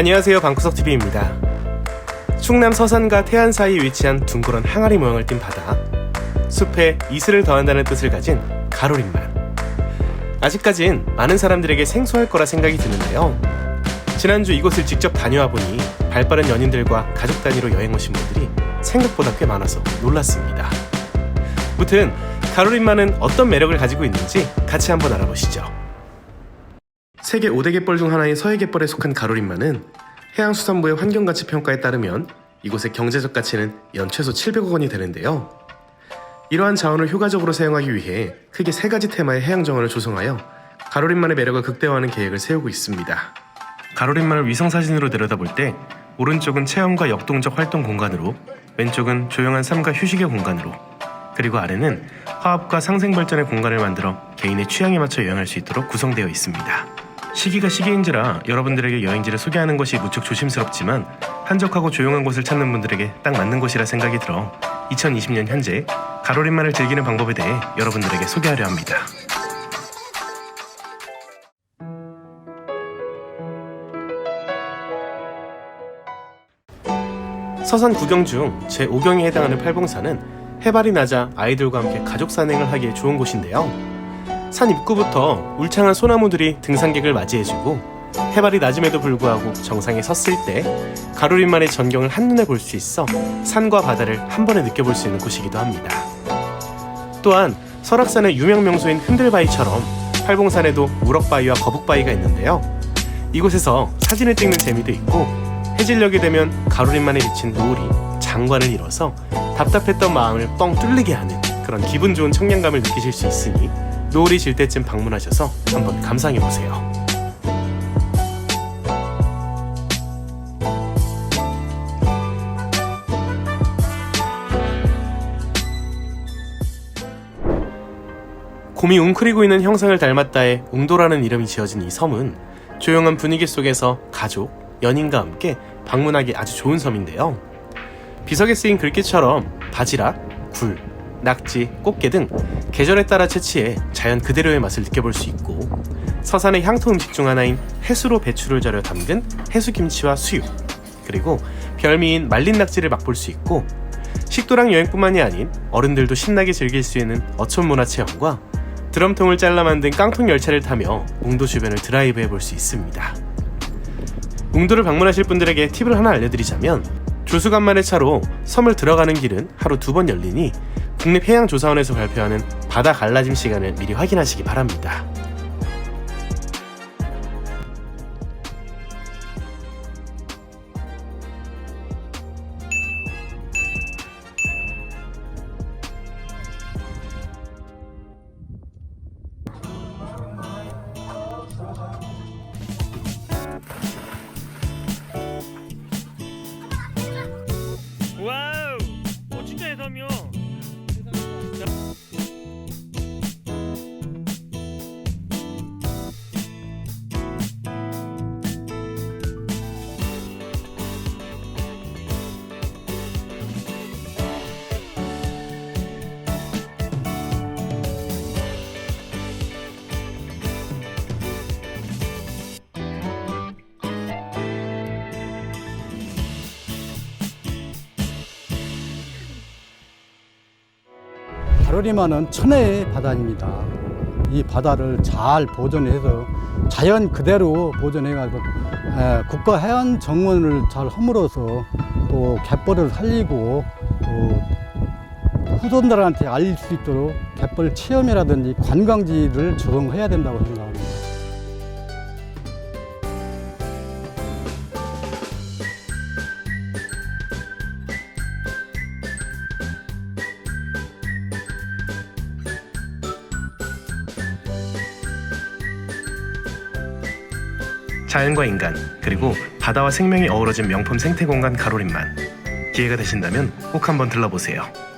안녕하세요 방구석TV입니다. 충남 서산과 태안 사이에 위치한 둥그런 항아리 모양을 띤 바다 숲에 이슬을 더한다는 뜻을 가진 가로림만 아직까진 많은 사람들에게 생소할 거라 생각이 드는데요. 지난주 이곳을 직접 다녀와 보니 발빠른 연인들과 가족 단위로 여행 오신 분들이 생각보다 꽤 많아서 놀랐습니다. 무튼 가로림만은 어떤 매력을 가지고 있는지 같이 한번 알아보시죠. 세계 5대 갯벌 중 하나인 서해 갯벌에 속한 가로림만은 해양수산부의 환경가치 평가에 따르면 이곳의 경제적 가치는 연 최소 700억 원이 되는데요. 이러한 자원을 효과적으로 사용하기 위해 크게 세 가지 테마의 해양 정원을 조성하여 가로림만의 매력을 극대화하는 계획을 세우고 있습니다. 가로림만을 위성 사진으로 내려다볼 때 오른쪽은 체험과 역동적 활동 공간으로 왼쪽은 조용한 삶과 휴식의 공간으로 그리고 아래는 화합과 상생 발전의 공간을 만들어 개인의 취향에 맞춰 여행할 수 있도록 구성되어 있습니다. 시기가 시기인지라 여러분들에게 여행지를 소개하는 것이 무척 조심스럽지만 한적하고 조용한 곳을 찾는 분들에게 딱 맞는 곳이라 생각이 들어 2020년 현재 가로림만을 즐기는 방법에 대해 여러분들에게 소개하려 합니다. 서산 구경 중 제5경에 해당하는 팔봉산은 해발이 낮아 아이들과 함께 가족 산행을 하기에 좋은 곳인데요. 산 입구부터 울창한 소나무들이 등산객을 맞이해주고 해발이 낮음에도 불구하고 정상에 섰을 때 가로림만의 전경을 한눈에 볼 수 있어 산과 바다를 한 번에 느껴볼 수 있는 곳이기도 합니다. 또한 설악산의 유명 명소인 흔들바위처럼 팔봉산에도 우럭바위와 거북바위가 있는데요. 이곳에서 사진을 찍는 재미도 있고 해질녘이 되면 가로림만에 비친 노을이 장관을 이뤄서 답답했던 마음을 뻥 뚫리게 하는 그런 기분 좋은 청량감을 느끼실 수 있으니 노을이 질 때쯤 방문하셔서 한번 감상해 보세요. 곰이 웅크리고 있는 형상을 닮았다에 웅도라는 이름이 지어진 이 섬은 조용한 분위기 속에서 가족, 연인과 함께 방문하기 아주 좋은 섬인데요. 비석에 쓰인 글귀처럼 바지락, 굴, 낙지, 꽃게 등 계절에 따라 채취해 자연 그대로의 맛을 느껴볼 수 있고 서산의 향토 음식 중 하나인 해수로 배추를 절여 담근 해수김치와 수육 그리고 별미인 말린 낙지를 맛볼 수 있고 식도락 여행뿐만이 아닌 어른들도 신나게 즐길 수 있는 어촌 문화 체험과 드럼통을 잘라 만든 깡통 열차를 타며 웅도 주변을 드라이브 해볼 수 있습니다. 웅도를 방문하실 분들에게 팁을 하나 알려드리자면 조수간만의 차로 섬을 들어가는 길은 하루 두 번 열리니 국립해양조사원에서 발표하는 바다 갈라짐 시간을 미리 확인하시기 바랍니다. 가로리마는 천혜의 바다입니다. 이 바다를 잘 보존해서 자연 그대로 보존해가지고 에, 국가 해안 정원을 잘 허물어서 또 갯벌을 살리고 또 후손들한테 알릴 수 있도록 갯벌 체험이라든지 관광지를 조성해야 된다고 생각합니다. 자연과 인간 그리고 바다와 생명이 어우러진 명품 생태공간 가로림만 기회가 되신다면 꼭 한번 들러보세요.